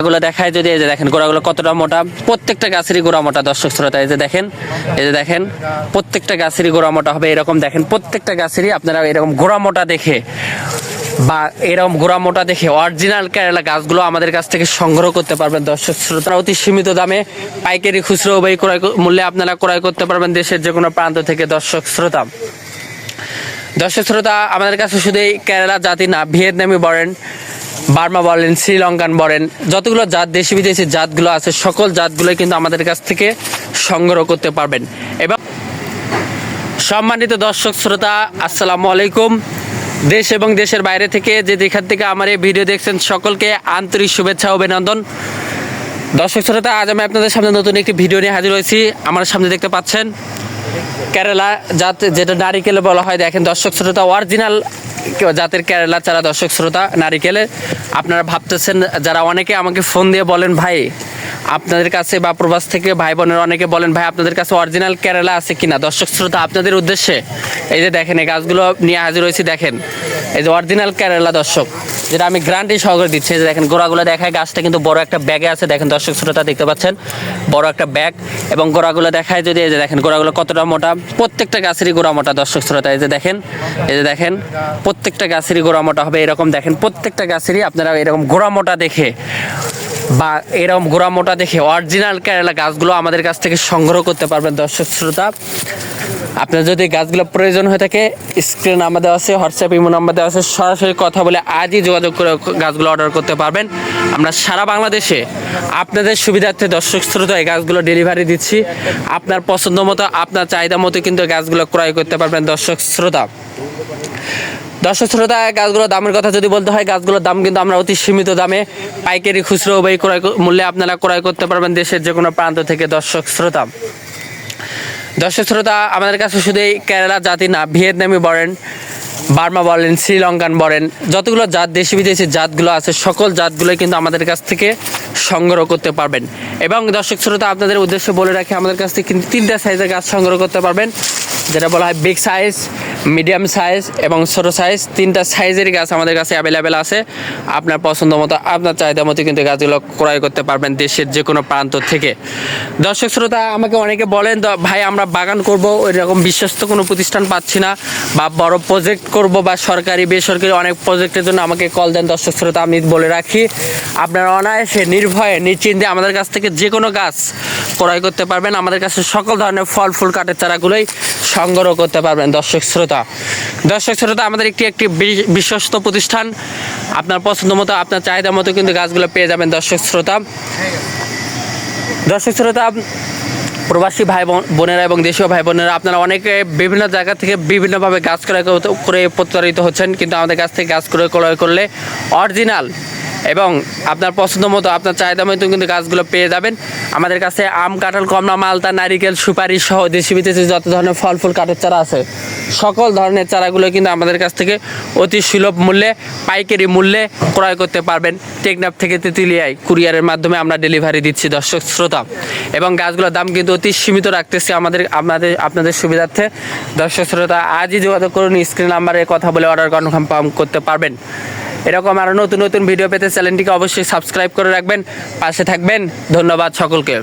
গোড়াগুলো দেখায় যদি এই যে দেখেন, গোড়াগুলো কতটা মোটা? প্রত্যেকটা গাছেরই গোড়া মোটা, দর্শক শ্রোতা, এই যে দেখেন, এই যে দেখেন, প্রত্যেকটা গাছেরই গোড়া মোটা হবে এরকম দেখেন, প্রত্যেকটা গাছেরই আপনারা এরকম গোড়া মোটা দেখে বা এরকম গোড়া মোটা দেখে অরিজিনাল কেরালা গাছগুলো আমাদের কাছ থেকে সংগ্রহ করতে পারবেন, দর্শক শ্রোতা অতি সীমিত দামে পাইকারি খুচরো বাই ক্রয় মূল্যে আপনারা ক্রয় করতে পারবেন দেশের যে কোনো প্রান্ত থেকে, দর্শক শ্রোতা। দর্শক শ্রোতা, আমাদের কাছে শুধু এই কেরালা জাতি না, ভিয়েতনামি বলেন বার্মা বলেন, শ্রীলঙ্কান বলেন, যতগুলো জাত, দেশি বিদেশি জাতগুলো আছে, সকল জাতগুলোই কিন্তু আমাদের কাছ থেকে সংগ্রহ করতে পারবেন। এবং সম্মানিত দর্শক, শ্রোতা, আসসালামু আলাইকুম। দেশ এবং দেশের বাইরে থেকে যে যেখান থেকে আমার এই ভিডিও দেখছেন, সকলকে আন্তরিক শুভেচ্ছা অভিনন্দন। দর্শক, শ্রোতা, আজ আমি আপনাদের সামনে নতুন একটি ভিডিও নিয়ে হাজির হয়েছি। আমার সামনে দেখতে পাচ্ছেন, কেরালা জাত, যেটা নারিকেলে বলা হয়, দেখেন দর্শক, শ্রোতা অরিজিনাল জাতের কেরালা চারা দর্শক শ্রোতা নারিকেলে আপনারা ভাবতেছেন যারা অনেকে আমাকে ফোন দিয়ে বলেন, ভাই, আপনাদের কাছে বা প্রবাস থেকে ভাই বোনের অনেকে বলেন, ভাই, আপনাদের কাছে অরিজিনাল কেরালা আছে কিনা? দর্শক শ্রোতা, আপনাদের উদ্দেশ্যে এই যে দেখেন, এই গাছগুলো নিয়ে হাজির হয়েছি, দেখেন। এই যে অরিজিনাল কেরালা দর্শক যেটা আমি গ্রান্টি সহকারে দিচ্ছি, যে দেখেন গোড়াগুলো দেখায় গাছটা কিন্তু বড় একটা ব্যাগে আছে। দেখেন দর্শক শ্রোতা দেখতে পাচ্ছেন, বড় একটা ব্যাগ এবং গোড়াগুলো দেখায় যদি এই যে দেখেন, গোড়াগুলো কতটা মোটা, প্রত্যেকটা গাছেরই গোড়া মোটা দর্শক শ্রোতা, এই যে দেখেন, এই যে দেখেন, প্রত্যেকটা গাছেরই গোড়া মোটা হবে এরকম দেখেন, প্রত্যেকটা গাছেরই আপনারা এরকম গোড়া মোটা দেখে বা এরকম গোড়া মোটা দেখে অরিজিনাল কেরালা গাছগুলো আমাদের কাছ থেকে সংগ্রহ করতে পারবেন দর্শক শ্রোতা। আপনার যদি গাছগুলো প্রয়োজন হয়ে থাকে স্ক্রিন আমাদের আছে হোয়াটসঅ্যাপ ইমো নাম্বার দেওয়া আছে, সরাসরি কথা বলে আজই যোগাযোগ করে গাছগুলো অর্ডার করতে পারবেন। আমরা সারা বাংলাদেশে আপনাদের সুবিধার্থে দর্শক শ্রোতা এই গাছগুলো ডেলিভারি দিচ্ছি। আপনার পছন্দ মতো, আপনার চাহিদা মতো কিন্তু গাছগুলো ক্রয় করতে পারবেন দর্শক শ্রোতা। দর্শক শ্রোতা, গাছগুলোর দামের কথা যদি বলতে হয়, গাছগুলোর দাম কিন্তু আমরা অতি সীমিত দামে পাইকারি খুচরো বাই ক্রয় মূল্যে আপনারা ক্রয় করতে পারবেন দেশের যে কোনো প্রান্ত থেকে দর্শক শ্রোতা। দর্শক শ্রোতা, আমাদের কাছে শুধু কেরালা জাতি না, ভিয়েতনামি বলেন, বার্মা বলেন, শ্রীলঙ্কান বলেন, যতগুলো জাত, দেশি বিদেশি জাতগুলো আছে, সকল জাতগুলোই কিন্তু আমাদের কাছ থেকে সংগ্রহ করতে পারবেন। এবং দর্শক শ্রোতা, আপনাদের উদ্দেশ্য বলে রাখি, আমাদের কাছ থেকে কিন্তু তিনটা সাইজের গাছ সংগ্রহ করতে পারবেন, যেটা বলা হয় বিগ সাইজ মিডিয়াম সাইজ এবং ছোট সাইজ। তিনটা সাইজেরই গাছ আমাদের কাছে অ্যাভেলেবেল আছে। আপনার পছন্দ মতো, আপনার চাহিদা মতো কিন্তু গাছগুলো ক্রয় করতে পারবেন দেশের যে কোনো প্রান্ত থেকে। দর্শক শ্রোতা, আমাকে অনেকে বলেন ভাই, আমরা বাগান করব ওই রকম বিশ্বস্ত কোনো প্রতিষ্ঠান পাচ্ছি না বা বড় প্রজেক্ট করব বা সরকারি, বেসরকারি অনেক প্রজেক্টের জন্য আমাকে কল দেন। দর্শক শ্রোতা, আমি বলে রাখি, আপনারা অনায়াসে, নির্ভয়ে, নিশ্চিন্তে আমাদের কাছ থেকে যে কোনো গাছ ক্রয় করতে পারবেন। আমাদের কাছে সকল ধরনের ফল, ফুল, কাঠের চারাগুলোই সংগ্রহ করতে পারবেন দর্শক শ্রোতা। দর্শক শ্রোতা, আমাদের একটি একটি বিশ্বস্ত প্রতিষ্ঠান। আপনার পছন্দ মতো, আপনার চাহিদা মতো কিন্তু গাছগুলো পেয়ে যাবেন দর্শক শ্রোতা। দর্শক শ্রোতা, প্রবাসী ভাই বোন- বোনেরা এবং দেশীয় ভাই বোনেরা, আপনারা অনেকে বিভিন্ন জায়গা থেকে বিভিন্নভাবে গাছ ক্রয় করে প্রতারিত হচ্ছেন, কিন্তু আমাদের কাছ থেকে গাছ ক্রয় ক্রয় করলে অরিজিনাল এবং আপনার পছন্দ মতো, আপনার চাহিদা মতো কিন্তু গাছগুলো পেয়ে যাবেন। আমাদের কাছে আম, কাঁঠাল, কমলা মালতা নারিকেল, সুপারি সহ দেশি বিদেশি যত ধরনের ফল, ফুল, কাঠের চারা আছে, সকল ধরনের চারাগুলো কিন্তু আমাদের কাছ থেকে অতি সুলভ মূল্যে, পাইকারি মূল্যে ক্রয় করতে পারবেন। টেকনাফ থেকে তেঁতুলিয়ায় কুরিয়ারের মাধ্যমে আমরা ডেলিভারি দিচ্ছি দর্শক শ্রোতা। এবং গাছগুলোর দাম কিন্তু অতি সীমিত রাখতেছি আমাদের, আপনাদের আপনাদের সুবিধার্থে। দর্শক শ্রোতা, আজই যোগাযোগ করুন, স্ক্রিন নাম্বারে কথা বলে অর্ডার কনফার্ম করতে পারবেন। এরকম আরও নতুন নতুন ভিডিও পেতে চ্যানেলটিকে অবশ্যই সাবস্ক্রাইব করে রাখবেন। পাশে থাকবেন। ধন্যবাদ সকলকে।